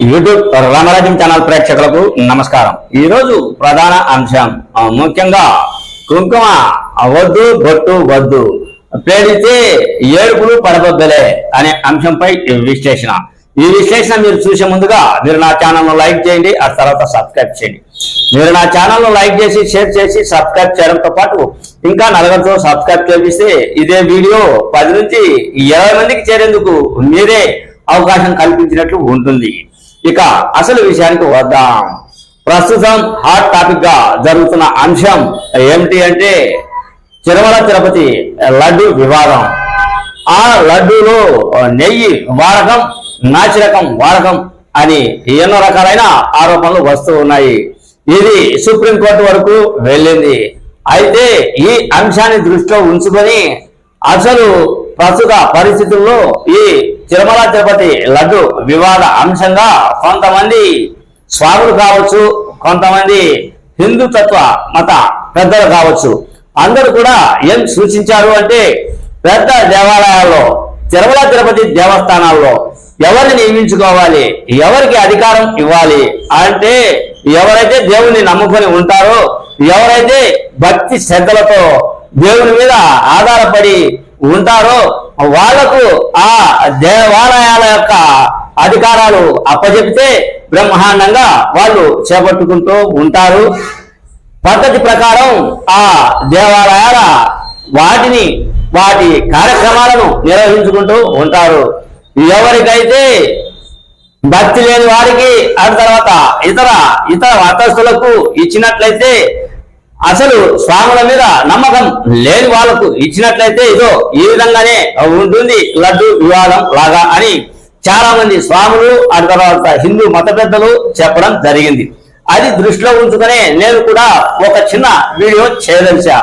YouTube రామరాజ్యం channel ప్రేక్షకులకు నమస్కారం. ఈ రోజు ప్రధాన అంశం ముఖ్యంగా కుంకుమ వద్దు బొట్టు వద్దు పేరితే ఏడుపులు పడబొబ్బలే అనే అంశంపై ఈ విశ్లేషణ. ఈ విశ్లేషణ మీరు చూసే ముందుగా మీరు నా ఛానల్ను లైక్ చేయండి ఆ తర్వాత సబ్స్క్రైబ్ చేయండి. మీరు నా ఛానల్ను లైక్ చేసి షేర్ చేసి సబ్స్క్రైబ్ చేయడంతో పాటు ఇంకా నలుగురితో సబ్స్క్రైబ్ చేపిస్తే ఇదే వీడియో పది నుంచి ఇరవై మందికి చేరేందుకు మీరే అవకాశం కల్పించినట్లు ఉంటుంది. ఇక అసలు విషయానికి వద్దాం. ప్రస్తుతం హాట్ టాపిక్గా జరుగుతున్న అంశం ఏమిటి అంటే తిరుమల తిరుపతి లడ్డు వివాదం. ఆ లడ్డూలో నెయ్యి వాడకం నాచిరకం వాడకం అని ఎన్నో రకాలైన ఆరోపణలు వస్తూ ఉన్నాయి. ఇది సుప్రీంకోర్టు వరకు వెళ్ళింది. అయితే ఈ అంశాన్ని దృష్టిలో ఉంచుకొని అసలు ప్రస్తుత పరిస్థితుల్లో ఈ తిరుమల తిరుపతి లడ్డు వివాద అంశంగా కొంతమంది స్వాములు కావచ్చు కొంతమంది హిందుతత్వ మత పెద్దలు కావచ్చు. అందరూ కూడా ఏం సూచించారు అంటే పెద్ద దేవాలయాల్లో తిరుమల తిరుపతి దేవస్థానాల్లో ఎవరిని నియమించుకోవాలి ఎవరికి అధికారం ఇవ్వాలి అంటే ఎవరైతే దేవుని నమ్ముకొని ఉంటారో ఎవరైతే భక్తి శ్రద్ధలతో దేవుని మీద ఆధారపడి ఉంటారో వాళ్ళకు ఆ దేవాలయాల యొక్క అధికారాలు అప్పచెపితే బ్రహ్మాండంగా వాళ్ళు చేపట్టుకుంటూ ఉంటారు. పద్ధతి ప్రకారం ఆ దేవాలయాల వాటిని వాటి కార్యక్రమాలను నిర్వహించుకుంటూ ఉంటారు. ఎవరికైతే భక్తి లేని వారికి ఆ తర్వాత ఇతర ఇతర మతస్థులకు ఇచ్చినట్లయితే అసలు స్వాముల మీద నమ్మకం లేని వాళ్ళకు ఇచ్చినట్లయితే ఇదో ఈ విధంగానే ఉంటుంది లడ్డు వివాదం లాగా అని చాలా మంది స్వాములు ఆ తర్వాత హిందూ మత పెద్దలు చెప్పడం జరిగింది. అది దృష్టిలో ఉంచుకునే నేను కూడా ఒక చిన్న వీడియో చేయదలిచా.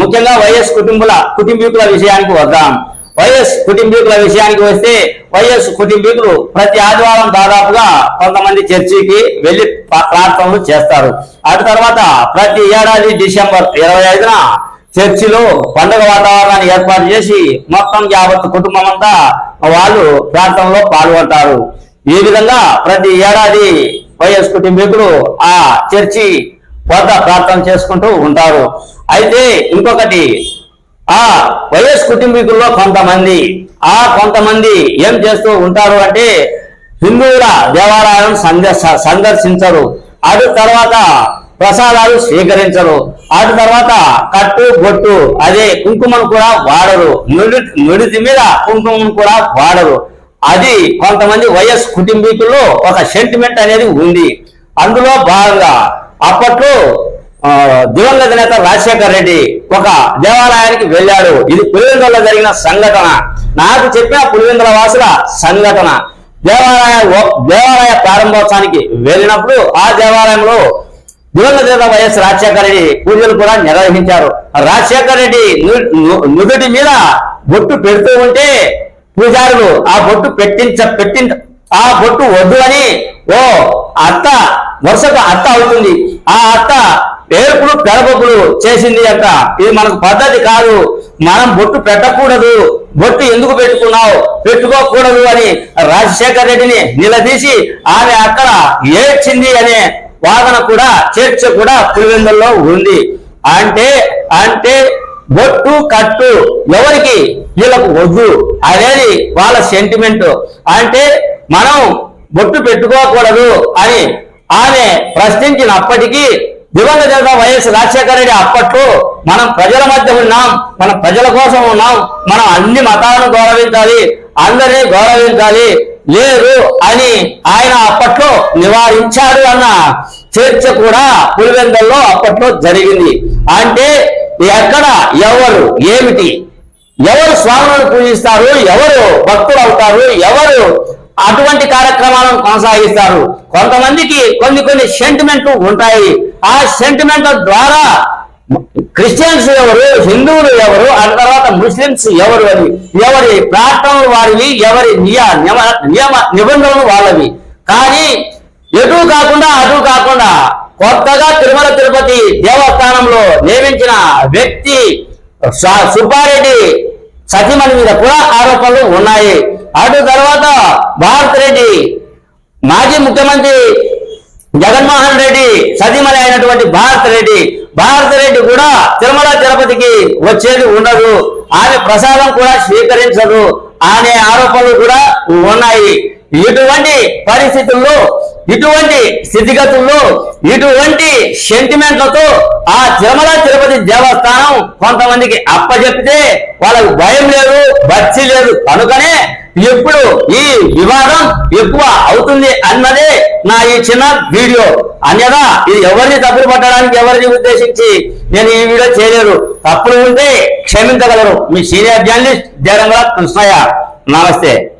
ముఖ్యంగా వైఎస్ కుటుంబుల కుటుంబీకుల విషయానికి వద్దాం. వైఎస్ కుటుంబీకుల విషయానికి వస్తే వైఎస్ కుటుంబీకులు ప్రతి ఆదివారం దాదాపుగా కొంతమంది చర్చికి వెళ్ళి ప్రార్థనలు చేస్తారు. అటు తర్వాత ప్రతి ఏడాది డిసెంబర్ ఇరవై ఐదున చర్చిలో పండుగ వాతావరణాన్ని ఏర్పాటు చేసి మొత్తం యావత్ కుటుంబం అంతా వాళ్ళు ప్రార్థనలో పాల్గొంటారు. ఈ విధంగా ప్రతి ఏడాది వైఎస్ కుటుంబీకులు ఆ చర్చి వద్ద ప్రార్థన చేసుకుంటూ ఉంటారు. అయితే ఇంకొకటి ఆ వైఎస్ కుటుంబీకుల్లో కొంతమంది. ఆ కొంతమంది ఏం చేస్తూ ఉంటారు అంటే హిందువుల దేవాలయం సందర్శ సందర్శించరు. అటు తర్వాత ప్రసాదాలు స్వీకరించరు. అటు తర్వాత కట్టు బొట్టు అదే కుంకుమను కూడా వాడరు. నుడి నుడితి మీద కుంకుమను కూడా వాడరు. అది కొంతమంది వైఎస్ కుటుంబీకుల్లో ఒక సెంటిమెంట్ అనేది ఉంది. అందులో భాగంగా అప్పట్లో దివంగత నేత రాజశేఖర రెడ్డి ఒక దేవాలయానికి వెళ్ళాడు. ఇది పులివెందులలో జరిగిన సంఘటన. నాకు చెప్పిన పులివెందుల వాసుల సంఘటన. దేవాలయ దేవాలయ ప్రారంభోత్సవానికి వెళ్ళినప్పుడు ఆ దేవాలయంలో దివంగత నేత వైఎస్ రాజశేఖర రెడ్డి పూజలు కూడా నిర్వహించారు. రాజశేఖర రెడ్డి నుదుటి మీద బొట్టు పెడుతూ ఉంటే పూజారులు ఆ బొట్టు పెట్టించ పెట్టించ ఆ బొట్టు వద్దు అని ఓ అత్త వరుసగా అత్త అవుతుంది. ఆ అత్త పేర్పులు పెడబొప్పులు చేసింది అంట. ఇది మనకు పద్ధతి కాదు. మనం బొట్టు పెట్టకూడదు. బొట్టు ఎందుకు పెట్టుకున్నావు? పెట్టుకోకూడదు అని రాజశేఖర్ రెడ్డిని నిలదీసి ఆమె అక్కడ ఏడ్చింది అనే వాదన కూడా చర్చ కూడా పులివెందుల్లో ఉంది. అంటే అంటే బొట్టు కట్టు ఎవరికి? వీళ్ళకు వద్దు. అనేది వాళ్ళ సెంటిమెంట్ అంటే మనం బొట్టు పెట్టుకోకూడదు అని ఆమె ప్రశ్నించినప్పటికీ దివంగత జనత వైఎస్ రాజశేఖర రెడ్డి అప్పట్లో మనం ప్రజల మధ్య ఉన్నాం మనం ప్రజల కోసం ఉన్నాం మనం అన్ని మతాలను గౌరవించాలి అందరినీ గౌరవించాలి లేదు అని ఆయన అప్పట్లో నివారించాడు అన్న చర్చ కూడా పులివెందల్లో అప్పట్లో జరిగింది. అంటే ఎక్కడ ఎవరు ఏమిటి? ఎవరు స్వాములను పూజిస్తారు ఎవరు భక్తులు అవుతారు ఎవరు అటువంటి కార్యక్రమాలను కొనసాగిస్తారు. కొంతమందికి కొన్ని కొన్ని సెంటిమెంట్లు ఉంటాయి. ఆ సెంటిమెంట్ ద్వారా క్రిస్టియన్స్ ఎవరు హిందువులు ఎవరు ఆ తర్వాత ముస్లిమ్స్ ఎవరు అని ఎవరి ప్రార్థనలు వారివి ఎవరి నియ నియమ- నియమ నిబంధనలు వాళ్ళవి. కానీ ఎటు కాకుండా అటు కాకుండా కొత్తగా తిరుమల తిరుపతి దేవస్థానంలో నియమించిన వ్యక్తి స- సుబ్బారెడ్డి సతీమణి మీద కూడా ఆరోపణలు ఉన్నాయి. అటు తర్వాత భారత్ రెడ్డి మాజీ ముఖ్యమంత్రి జగన్మోహన్ రెడ్డి సతీమణి అయినటువంటి భారత్ రెడ్డి. భారత్ రెడ్డి కూడా తిరుమల తిరుపతికి వచ్చేది ఉండదు. ఆమె ప్రసాదం కూడా స్వీకరించదు. అనే ఆరోపణలు కూడా ఉన్నాయి. ఇటువంటి పరిస్థితుల్లో ఇటువంటి స్థితిగతుల్లో ఇటువంటి సెంటిమెంట్లతో ఆ తిరుమల తిరుపతి దేవస్థానం కొంతమందికి అప్పచెప్తే వాళ్ళకు భయం లేదు భక్తి లేదు. కనుకనే ఎప్పుడు ఈ వివాదం ఎక్కువ అవుతుంది అన్నదే నా ఈ చిన్న వీడియో. అన్యదా ఇది ఎవరిని తప్పులు పట్టడానికి ఎవరిని ఉద్దేశించి నేను ఈ వీడియో చేయలేదు. తప్పులు ఉంటే క్షమించగలరు మీ సీనియర్ జర్నలిస్ట్ జగన్ కృష్ణయ్య. నమస్తే.